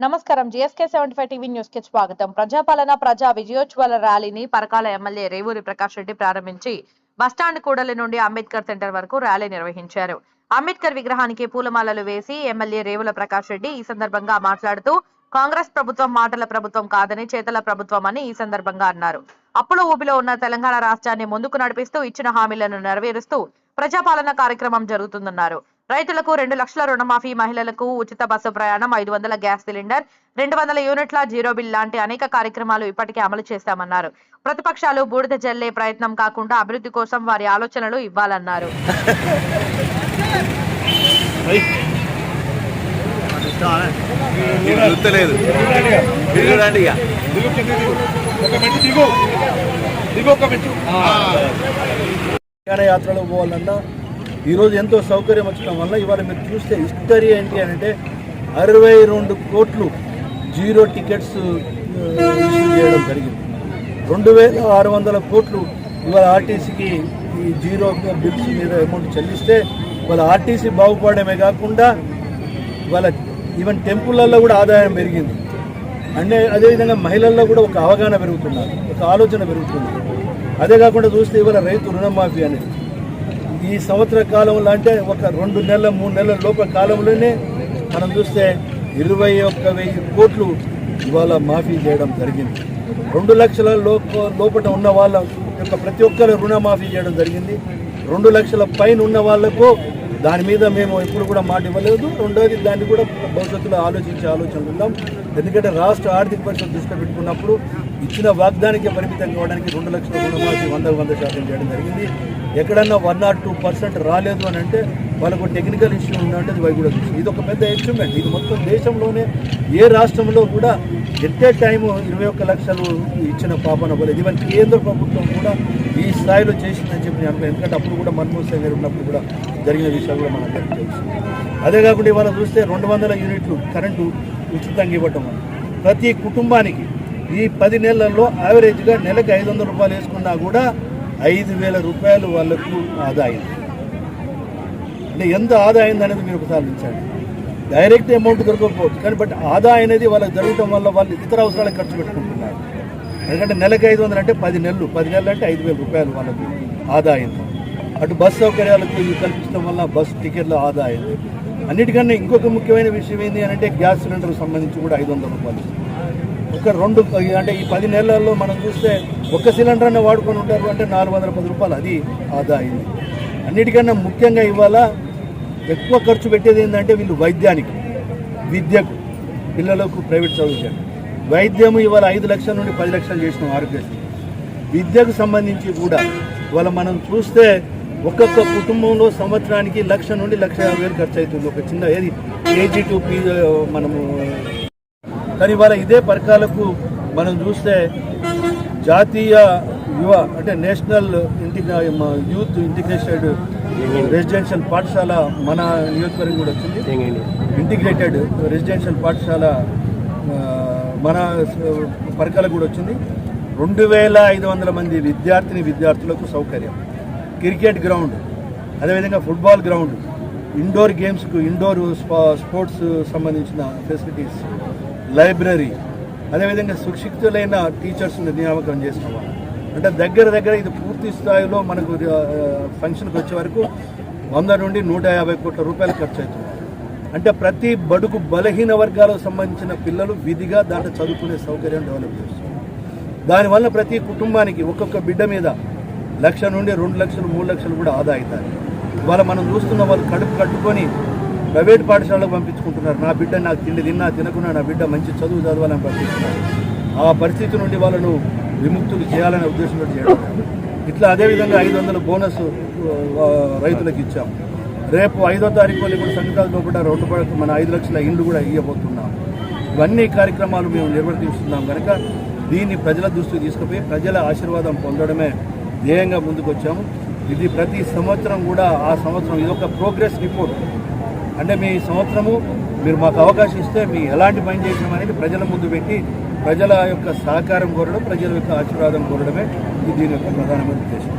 నమస్కారం. GSK seventy five TV న్యూస్కి స్వాగతం. ప్రజాపాలన ప్రజా విజయోత్సవాల ర్యాలీని పరకాల ఎమ్మెల్యే రేవూరి ప్రకాష్ రెడ్డి ప్రారంభించి బస్టాండ్ కూడలి నుండి అంబేద్కర్ సెంటర్ వరకు ర్యాలీ నిర్వహించారు. అంబేద్కర్ విగ్రహానికి పూలమాలలు వేసి ఎమ్మెల్యే రేవుల ప్రకాష్ రెడ్డి ఈ సందర్భంగా మాట్లాడుతూ కాంగ్రెస్ ప్రభుత్వం మాటల ప్రభుత్వం కాదని చేతల ప్రభుత్వం అని ఈ సందర్భంగా అన్నారు. అప్పుల ఊపిలో ఉన్న తెలంగాణ రాష్ట్రాన్ని ముందుకు నడిపిస్తూ ఇచ్చిన హామీలను నెరవేరుస్తూ ప్రజాపాలన కార్యక్రమం జరుగుతుందన్నారు. రైతులకు రెండు లక్షల రుణమాఫీ మహిళలకు ఉచిత బస్సు ప్రయాణం ఐదు వందల గ్యాస్ సిలిండర్ రెండు వందల యూనిట్ల జీరో బిల్ లాంటి అనేక కార్యక్రమాలు ఇప్పటికే అమలు చేశామన్నారు ప్రతిపక్షాలు బూడిద జల్లే ప్రయత్నం కాకుండా అభివృద్ధి కోసం వారి ఆలోచనలు ఇవ్వాలన్నారు. యాత్రలో పోవాలన్నా ఈరోజు ఎంతో సౌకర్యం వచ్చడం వల్ల ఇవాళ మీరు చూస్తే హిస్టరీ ఏంటి అంటే అరవై రెండు కోట్లు జీరో టికెట్స్ ఇష్యూ చేయడం జరిగింది. రెండు వేల ఆరు వందల కోట్లు ఇవాళ ఆర్టీసీకి ఈ జీరో బిల్స్ మీద అమౌంట్ చెల్లిస్తే ఇవాళ ఆర్టీసీ బాగుపడమే కాకుండా ఇవాళ ఈవెన్ టెంపుల్లలో కూడా ఆదాయం పెరిగింది. అంటే అదేవిధంగా మహిళల్లో కూడా ఒక అవగాహన పెరుగుతున్నారు ఒక ఆలోచన పెరుగుతుంది. అదే కాకుండా చూస్తే ఇవాళ రైతు రుణమాఫీ అనేది ఈ సంవత్సర కాలంలో అంటే ఒక రెండు నెలల మూడు నెలల లోపల కాలంలోనే మనం చూస్తే ఇరవై ఒక్క వెయ్యి కోట్లు ఇవాళ మాఫీ చేయడం జరిగింది. రెండు లక్షల లోప లోపల ఉన్న వాళ్ళ యొక్క ప్రతి ఒక్కరు రుణమాఫీ చేయడం జరిగింది. రెండు లక్షల పైన ఉన్న వాళ్ళకు దాని మీద మేము ఎప్పుడు కూడా మాట ఇవ్వలేదు. రెండోది దాన్ని కూడా భవిష్యత్తులో ఆలోచించే ఆలోచన ఉందాం. ఎందుకంటే రాష్ట్ర ఆర్థిక పరిస్థితి దృష్టిలో పెట్టుకున్నప్పుడు ఇచ్చిన వాగ్దానికే పరిమితం కావడానికి రెండు లక్షల రుణమాఫీ వంద వంద శాతం చేయడం జరిగింది. ఎక్కడన్నా వన్ నాట్ టూ పర్సెంట్ రాలేదు అని అంటే వాళ్ళకు టెక్నికల్ ఇష్యూ ఉందంటే అది కూడా చూసి ఇది ఒక పెద్ద ఇన్స్ట్రుమెంట్ ఇది మొత్తం దేశంలోనే ఏ రాష్ట్రంలో కూడా ఎట్ ఏ టైము ఇరవై ఒక్క లక్షలు ఇచ్చిన పాపన పోలేదు ఈవెన్ కేంద్ర ప్రభుత్వం కూడా ఈ స్థాయిలో చేసిందని చెప్పి నేను ఎందుకంటే అప్పుడు కూడా మన్మోహన్ సింగ్ గారు ఉన్నప్పుడు కూడా జరిగిన విషయాలు కూడా మనకు తెలుసు. అదే కాకుండా ఇవాళ చూస్తే రెండు వందల యూనిట్లు కరెంటు ఉచితంగా ఇవ్వటం ప్రతి కుటుంబానికి ఈ పది నెలల్లో యావరేజ్గా నెలకు ఐదు వందల రూపాయలు వేసుకున్నా కూడా ఐదు వేల రూపాయలు వాళ్ళకు ఆదాయం. అంటే ఎంత ఆదాయం అనేది మీరు ఒకసారి డైరెక్ట్ అమౌంట్ దొరకకపోవచ్చు కానీ బట్ ఆదాయం అనేది వాళ్ళకి జరగటం వల్ల వాళ్ళు ఇతర అవసరాలకు ఖర్చు పెట్టుకుంటున్నారు. ఎందుకంటే నెలకు ఐదు వందలు అంటే పది నెలలు పది నెలలు అంటే ఐదు వేల రూపాయలు వాళ్ళకి ఆదాయం. అటు బస్ సౌకర్యాలకు ఇవి కల్పించడం వల్ల బస్ టికెట్ల ఆదాయం. అన్నిటికన్నా ఇంకొక ముఖ్యమైన విషయం ఏంటి అంటే గ్యాస్ సిలిండర్కి సంబంధించి కూడా ఐదు వందల రూపాయలు ఒక రెండు అంటే ఈ పది నెలల్లో మనం చూస్తే ఒక్క సిలిండర్ని వాడుకొని ఉంటారు అంటే నాలుగు వందల పది రూపాయలు అది ఆదా అయింది అన్నిటికన్నా ముఖ్యంగా ఇవాళ ఎక్కువ ఖర్చు పెట్టేది ఏంటంటే వీళ్ళు వైద్యానికి విద్యకు పిల్లలకు ప్రైవేట్ చదువుతారు వైద్యం ఇవాళ ఐదు లక్షల నుండి పది లక్షలు చేసినాం ఆరోగ్యశ్రీ. విద్యకు సంబంధించి కూడా ఇవాళ మనం చూస్తే ఒక్కొక్క కుటుంబంలో సంవత్సరానికి లక్ష నుండి లక్ష యాభై వేలు ఖర్చు అవుతుంది. ఒక చిన్న ఏది కేజీ టు పీ మనము కానీ ఇవాళ ఇదే పరకాలకు మనం చూస్తే జాతీయ యువ అంటే national integra youth integrated residential పాఠశాల మన నియోజకవర్గం కూడా వచ్చింది. ఇంటిగ్రేటెడ్ రెసిడెన్షియల్ పాఠశాల మన పరకాలకు కూడా వచ్చింది. రెండు వేల ఐదు వందల మంది విద్యార్థిని విద్యార్థులకు సౌకర్యం. క్రికెట్ గ్రౌండ్ అదేవిధంగా ఫుట్బాల్ గ్రౌండ్ ఇండోర్ గేమ్స్కు ఇండోర్ స్పా స్పోర్ట్స్ సంబంధించిన ఫెసిలిటీస్. లైబ్రరీ. అదేవిధంగా సుశిక్షితులైన టీచర్స్ని నియామకం చేసుకోవాలి అంటే దగ్గర దగ్గర ఇది పూర్తి స్థాయిలో మనకు ఫంక్షన్కి వచ్చే వరకు వంద నుండి నూట యాభై కోట్ల రూపాయలు ఖర్చు అవుతుంది. అంటే ప్రతి బడుగు బలహీన వర్గాలకు సంబంధించిన పిల్లలు విధిగా దాంట్లో చదువుకునే సౌకర్యం డెవలప్ చేస్తుంది దానివల్ల ప్రతి కుటుంబానికి ఒక్కొక్క బిడ్డ మీద లక్ష నుండి రెండు లక్షలు మూడు లక్షలు కూడా ఆదా అవుతాయి. ఇవాళ మనం చూస్తున్న వాళ్ళు కడుపు కట్టుకొని ప్రైవేట్ పాఠశాలకు పంపించుకుంటున్నారు. నా బిడ్డ నాకు తిండి తిన్నా తినకున్నా నా బిడ్డ మంచి చదువు చదవాలని పంపిస్తున్నారు. ఆ పరిస్థితి నుండి వాళ్ళను విముక్తులు చేయాలనే ఉద్దేశంతో చేయడం. ఇట్లా అదేవిధంగా ఐదు వందల బోనస్ రైతులకు ఇచ్చాం. రేపు ఐదో తారీఖు వాళ్ళు కూడా సంక్రాంతి రోడ్డు రెండు పడక మన ఐదు లక్షల ఇండ్లు కూడా ఇవ్వబోతున్నాం ఇవన్నీ కార్యక్రమాలు మేము నిర్వర్తిస్తున్నాం. కనుక దీన్ని ప్రజల దృష్టికి తీసుకుపోయి ప్రజల ఆశీర్వాదం పొందడమే ధ్యేయంగా ముందుకు వచ్చాము ఇది ప్రతి సంవత్సరం కూడా ఆ సంవత్సరం ఇది ఒక ప్రోగ్రెస్ రిపోర్ట్. అంటే మీ సంవత్సరము మీరు మాకు అవకాశం ఇస్తే మీ ఎలాంటి పని చేసాం అనేది ప్రజల ముందు పెట్టి ప్రజల యొక్క సహకారం కోరడం ప్రజల యొక్క ఆశీర్వాదం కోరడమే ఇది దీని యొక్క ప్రధానమైన ఉద్దేశం.